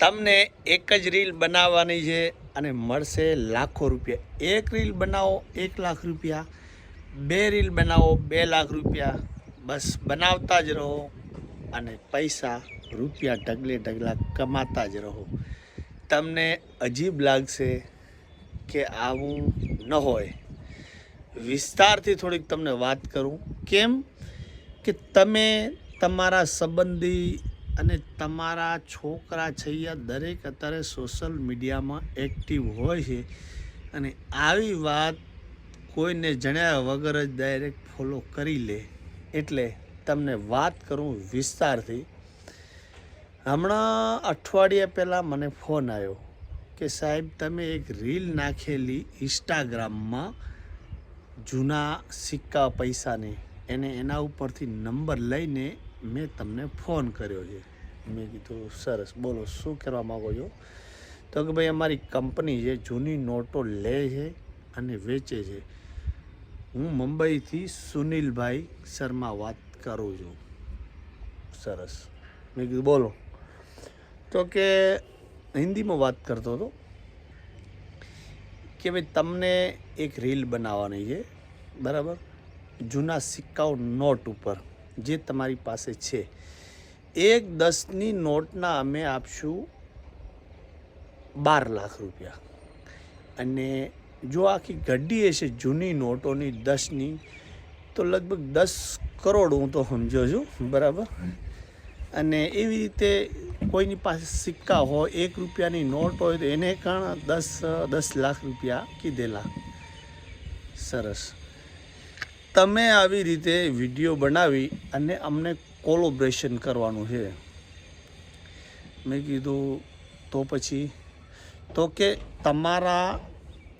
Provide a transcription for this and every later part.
તમને એક જ રીલ બનાવવાની છે અને મળશે લાખો રૂપિયા. એક રીલ બનાવો, એક લાખ રૂપિયા. બે રીલ બનાવો, બે લાખ રૂપિયા. બસ બનાવતા જ રહો અને પૈસા રૂપિયા ઢગલે ઢગલા કમાતા જ રહો. તમને અજીબ લાગશે કે આવું ન હોય. વિસ્તારથી થોડીક તમને વાત કરું. કેમ? કે તમે તમારા સંબંધી અને તમારા છોકરા છૈયા દરેક અત્યારે સોશિયલ મીડિયામાં એક્ટિવ હોય છે. અને આવી વાત કોઈને જણાવ્યા વગર જ ડાયરેક્ટ ફોલો કરી લે. એટલે તમને વાત કરું વિસ્તારથી. હમણાં અઠવાડિયા પહેલાં મને ફોન આવ્યો કે સાહેબ, તમે એક રીલ નાખેલી ઇન્સ્ટાગ્રામમાં જૂના સિક્કા પૈસાની. એને એના ઉપરથી નંબર લઈને મેં તમને ફોન કર્યો છે. મેં કીધું, સરસ, બોલો, શું કરવા માગો છો? તો કે ભાઈ, અમારી કંપની છે, જૂની નોટો લે છે અને વેચે છે. હું મુંબઈથી સુનિલભાઈ શર્મા વાત કરું છું. સરસ. મેં કીધું, બોલો. તો કે હિન્દીમાં વાત કરતો હતો કે ભાઈ, તમને એક રીલ બનાવવાની છે. બરાબર? જૂના સિક્કાઓ નોટ ઉપર. જે તમારી પાસે છે. એક દસની નોટના અમે આપશું બાર લાખ રૂપિયા. અને જો આખી ગઢી હશે જૂની નોટોની દસની, તો લગભગ દસ કરોડ હું તો સમજો છું, બરાબર? અને એવી રીતે કોઈની પાસે સિક્કા હોય, એક રૂપિયાની નોટ હોય, તો એને પણ દસ દસ લાખ રૂપિયા કીધેલા. સરસ. તમે આવી રીતે વીડિયો બનાવી અને અમને કોલોબ્રેશન કરવાનું છે. મેં કીધું, તો પછી? તો કે તમારા,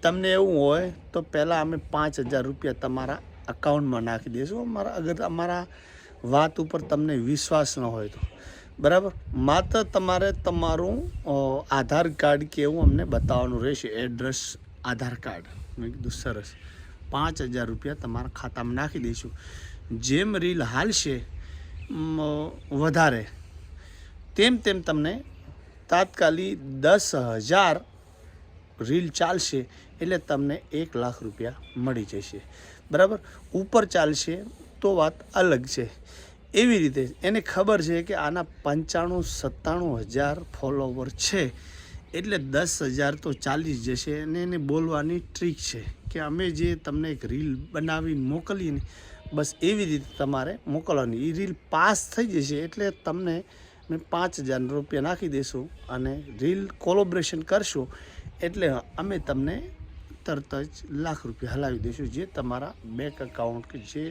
તમને એવું હોય, તો પહેલાં અમે પાંચ હજાર રૂપિયા તમારા અકાઉન્ટમાં નાખી દઈશું. અમારા, અગર અમારા વાત ઉપર તમને વિશ્વાસ ન હોય તો. બરાબર? માત્ર તમારે તમારું આધાર કાર્ડ કે એવું અમને બતાવવાનું રહેશે. Address Aadhaar card. મેં કીધું સરસ. પાંચ હજાર રૂપિયા તમારા ખાતામાં નાખી દઈશું. જેમ રીલ હાલશે વધારે. તેમ તેમ તમને તાત્કાલિક દસ હજાર રીલ ચાલશે, એટલે તમને એક લાખ રૂપિયા મળી જશે. બરાબર? ઉપર ચાલશે તો વાત અલગ છે. એવી રીતે એને ખબર છે કે આના પંચાણું, સત્તાણું હજાર ફોલોવર છે. એટલે દસ હજાર તો ચાલી જશે અને એને બોલવાની ટ્રીક છે. કે અમે જે તમને એક રીલ બનાવી મોકલીએ ને બસ એવી રીતે તમારે મોકલવાની. એ રીલ પાસ થઈ જશે એટલે તમને મેં પાંચ હજાર રૂપિયા નાખી દઈશું અને રીલ કોલોબ્રેશન કરશું એટલે અમે તમને તરત જ લાખ રૂપિયા હલાવી દઈશું જે તમારા બેંક એકાઉન્ટ કે જે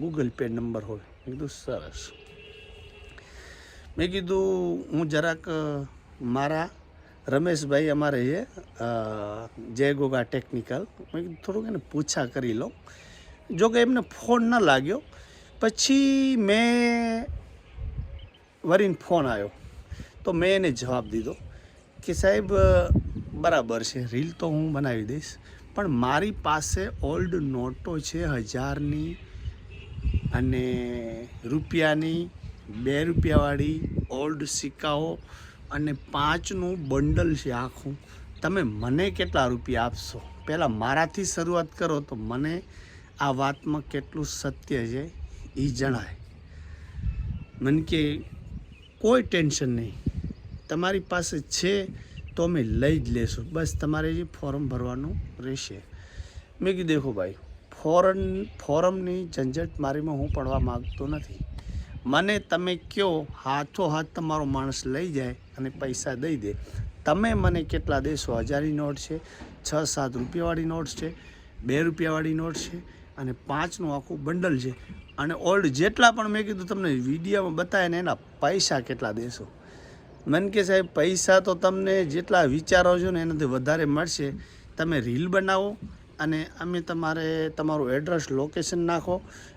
ગૂગલ પે નંબર હોય. મેં કીધું, સરસ. મેં કીધું, હું જરાક મારા રમેશભાઈ અમારે છે જય ગોગા ટેકનિકલ. મેં થોડુંક એને પૂછા કરી લઉં. જો કે એમને ફોન ન લાગ્યો. પછી મેં વરીને ફોન આવ્યો તો મેં એને જવાબ દીધો કે સાહેબ બરાબર છે, રીલ તો હું બનાવી દઈશ, પણ મારી પાસે ઓલ્ડ નોટો છે હજારની અને રૂપિયાની, બે રૂપિયાવાળી ઓલ્ડ સિક્કાઓ અને પાંચનું બંડલ છે આખું. તમે મને કેટલા રૂપિયા આપશો? પહેલાં મારાથી શરૂઆત કરો તો મને આ વાતમાં કેટલું સત્ય છે એ જણાય. મને કે કોઈ ટેન્શન નહીં. તમારી પાસે છે તો અમે લઈ જ લેશું. બસ તમારે જે ફોર્મ ભરવાનું રહેશે. મેં કીધું, દેખો ભાઈ, ફોરન, ફોરમની ઝંઝટ મારીમાં હું પડવા માગતો નથી. મને તમે કહો હાથો હાથ તમારો માણસ લઈ જાય અને પૈસા દઈ દે. તમે મને કેટલા દેશો હજારની નોટ છે, છ સાત રૂપિયાવાળી નોટ છે, બે રૂપિયાવાળી નોટ છે અને પાંચનું આખું બંડલ છે. અને ઓલ્ડ જેટલા પણ મેં કીધું તમને વિડીયોમાં બતાવે ને એના પૈસા કેટલા દેશો. મને કે સાહેબ, પૈસા તો તમને જેટલા વિચારો છો ને એનાથી વધારે મળશે. તમે રીલ બનાવો અને અમે તમારે તમારું એડ્રેસ લોકેશન નાખો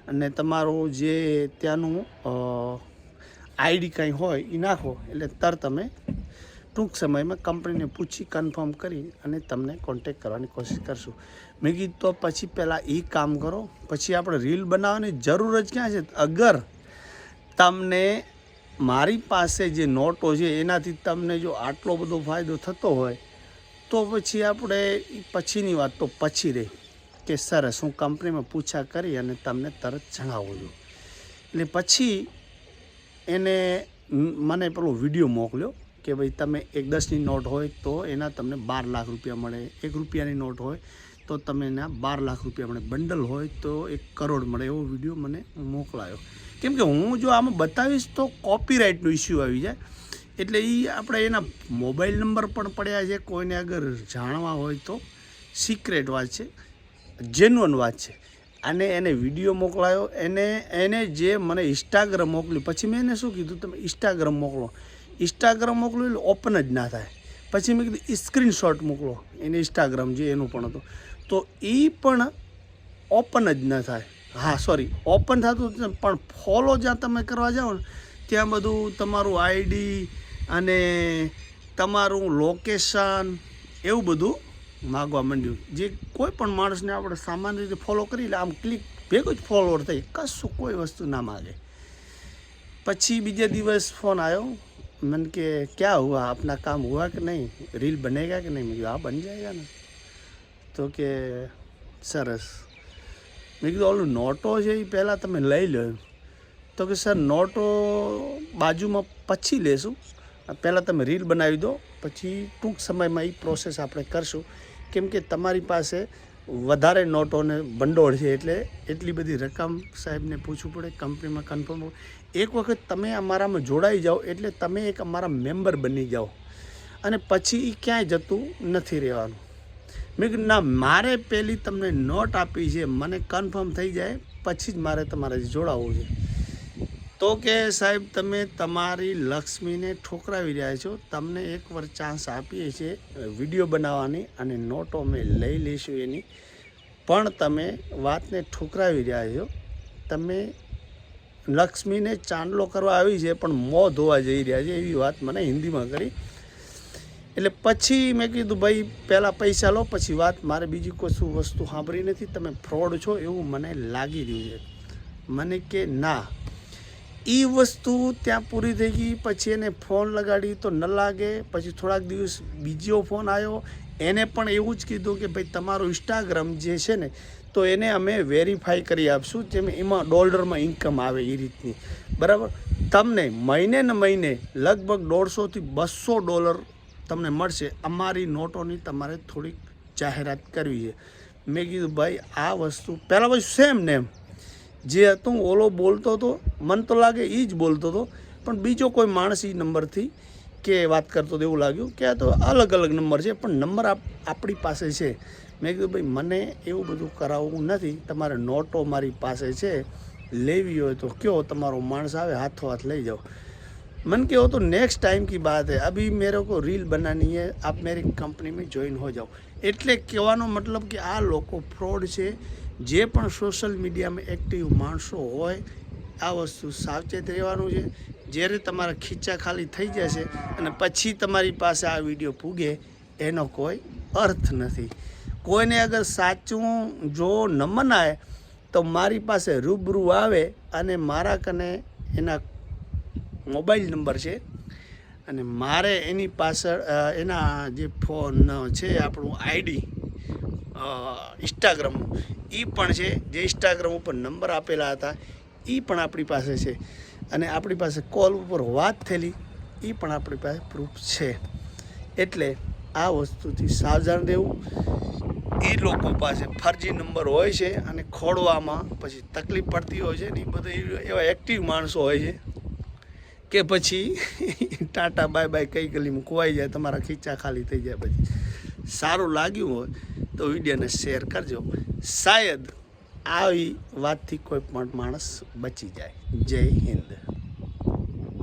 અને તમારું જે ત્યાંનું આઈડી કંઈ હોય એ નાખો. એટલે તરત તમે ટૂંક સમયમાં કંપનીને પૂછી કન્ફર્મ કરી અને તમને કોન્ટેક કરવાની કોશિશ કરશું. મેં કીધું તો પછી પહેલાં એ કામ કરો. પછી આપણે રીલ બનાવવાની જરૂર જ ક્યાં છે? અગર તમને મારી પાસે જે નોટો છે, એનાથી તમને જો આટલો બધો ફાયદો થતો હોય તો પછી આપણે પછીની વાત તો પછી રહી કે સરસ, હું કંપનીમાં પૂછા કરી અને તમને તરત જણાવું છું. એટલે પછી એને મને પેલો વીડિયો મોકલ્યો કે ભાઈ તમે એક દસની નોટ હોય તો એના તમને બાર લાખ રૂપિયા મળે, એક રૂપિયાની નોટ હોય તો તમે એના બાર લાખ રૂપિયા મળે, બંડલ હોય તો એક કરોડ મળે એવો વીડિયો મને મોકલાયો. કેમ કે હું જો આમાં બતાવીશ તો કોપીરાઇટનો ઇસ્યુ આવી જાય. એટલે એ આપણે એના મોબાઈલ નંબર પણ પડ્યા છે. કોઈને અગર જાણવા હોય તો સિક્રેટ વાત છે જેન્યુઅન વાત છે. અને એને વીડિયો મોકલાયો, એને એને જે મને ઇન્સ્ટાગ્રામ મોકલ્યું પછી મેં એને શું કીધું, તમે ઇન્સ્ટાગ્રામ મોકલો. ઇન્સ્ટાગ્રામ મોકલું એટલે ઓપન જ ના થાય. પછી મેં કીધું સ્ક્રીનશોટ મોકલો. એને ઇન્સ્ટાગ્રામ જે એનું પણ હતું. તો એ પણ ઓપન જ ન થાય. હા સોરી ઓપન થતું પણ ફોલો જ્યાં તમે કરવા જાઓ ને, ત્યાં બધું તમારું આઈડી અને તમારું લોકેશન એવું બધું માગવા માંડ્યું. જે કોઈ પણ માણસને આપણે સામાન્ય રીતે ફોલો કરી એટલે આમ ક્લિક ભેગું જ ફોલોવર થઈ કશું કોઈ વસ્તુ ના માગે. પછી બીજે દિવસ ફોન આવ્યો. મને કે, ક્યાં હુઆ? આપના કામ હુઆ કે નહીં? રીલ બનેગા કે નહીં? મેં કીધું, હા, બન જાયગા ને. તો કે, સરસ. મેં કીધું, ઓલું નોટો છે એ પહેલાં તમે લઈ લો તો કે, સર, નોટો બાજુમાં પછી લેશું. પહેલાં તમે રીલ બનાવી દો, પછી ટૂંક સમયમાં એ પ્રોસેસ આપણે કરશું. કેમ કે તમારી પાસે વધારે નોટોને ભંડોળ છે એટલે એટલી બધી રકમ સાહેબને પૂછવું પડે, કંપનીમાં કન્ફર્મ એક વખત તમે અમારામાં જોડાઈ જાઓ એટલે તમે એક અમારા મેમ્બર બની જાઓ. અને પછી એ ક્યાંય જતું નથી રહેવાનું. મેં કીધું, ના, મારે પહેલી તમને નોટ આપી છે, મને કન્ફર્મ થઈ જાય, પછી જ મારે તમારે જોડાવવું છે. તો કે સાહેબ, તમે તમારી લક્ષ્મીને ઠોકરાવી રહ્યા છો. તમને એક વાર ચાન્સ આપીએ છીએ વીડિયો બનાવવાની અને નોટો અમે લઈ લઈશું એની. પણ તમે વાતને ઠોકરાવી રહ્યા છો. તમે લક્ષ્મીને ચાંદલો કરવા આવી છે, પણ મોં ધોવા જઈ રહ્યા છે એવી વાત મને હિન્દીમાં કરી. એટલે પછી મેં કીધું, ભાઈ, પહેલાં પૈસા લો, પછી વાત. મારે બીજી કશું વસ્તુ સાંભળી નથી. તમે ફ્રોડ છો. એવું મને લાગી રહ્યું છે. મને કે, ના એ વસ્તુ ત્યાં પૂરી થઈ ગઈ, પછી એને ફોન લગાડી તો ન લાગે, પછી થોડાક દિવસ બીજો ફોન આવ્યો એને પણ એવું જ કીધું કે ભાઈ, તમારું ઇન્સ્ટાગ્રામ જે છે ને, તો એને અમે વેરીફાઈ કરી આપશું, જેમ એમાં ડોલરમાં ઇન્કમ આવે એ રીતની. બરાબર? તમને મહિને ને મહિને લગભગ દોઢસોથી બસો ડોલર તમને મળશે. અમારી નોટોની તમારે થોડીક જાહેરાત કરવી છે. મેં કીધું, ભાઈ, આ વસ્તુ પહેલાં પછી સેમ ને એમ. જે હતું ઓલો બોલતો હતો મન તો લાગે એ જ બોલતો હતો પણ બીજો કોઈ માણસ એ નંબરથી કે વાત કરતો હતો એવું લાગ્યું કે આ તો અલગ અલગ નંબર છે પણ નંબર આપ આપણી પાસે છે મેં કીધું ભાઈ મને એવું બધું કરાવવું નથી તમારે નોટો મારી પાસે છે લેવી હોય તો કયો તમારો માણસ આવે હાથો હાથ લઈ જાઓ मन के हो तो नेक्स्ट टाइम की बात है अभी मेरे को रील बनानी है आप मेरी कंपनी में ज्वाइन हो जाओ એટલે કહેવાનો મતલબ કે આ લોકો ફ્રોડ છે જે પણ સોશિયલ મીડિયામાં એક્ટિવ માણસો હોય, આ વસ્તુ સાવચેત રહેવાનું છે. જ્યારે તમારા ખીચા ખાલી થઈ જશે અને પછી તમારી પાસે આ વીડિયો પૂગે, એનો કોઈ અર્થ નથી. કોઈને અગર સાચું જો ન મનાય, તો મારી પાસે રૂબરૂ આવે અને મારા કને એના મોબાઈલ નંબર છે અને મારે એની પાછળ એના જે ફોન છે, આપણું આઈડી ઇન્સ્ટાગ્રામ એ પણ છે, જે ઇન્સ્ટાગ્રામ ઉપર નંબર આપેલા હતા એ પણ આપણી પાસે છે. અને આપણી પાસે કોલ ઉપર વાત થયેલી એ પણ આપણી પાસે પ્રૂફ છે. એટલે આ વસ્તુથી સાવધાન રહેવું. એ લોકો પાસે ફરજી નંબર હોય છે અને ખોડવામાં પછી તકલીફ પડતી હોય છે ને એ બધા એવા એક્ટિવ માણસો હોય છે કે પછી ટાટા બાય બાય કઈ ગલીમાં ખોવાઈ જાય, તમારા ખીચા ખાલી થઈ જાય પછી. સારું લાગ્યું હોય તો વિડીયોને શેર કરજો. શાયદ આવી વાતથી કોઈ પણ માણસ બચી જાય. જય હિન્દ.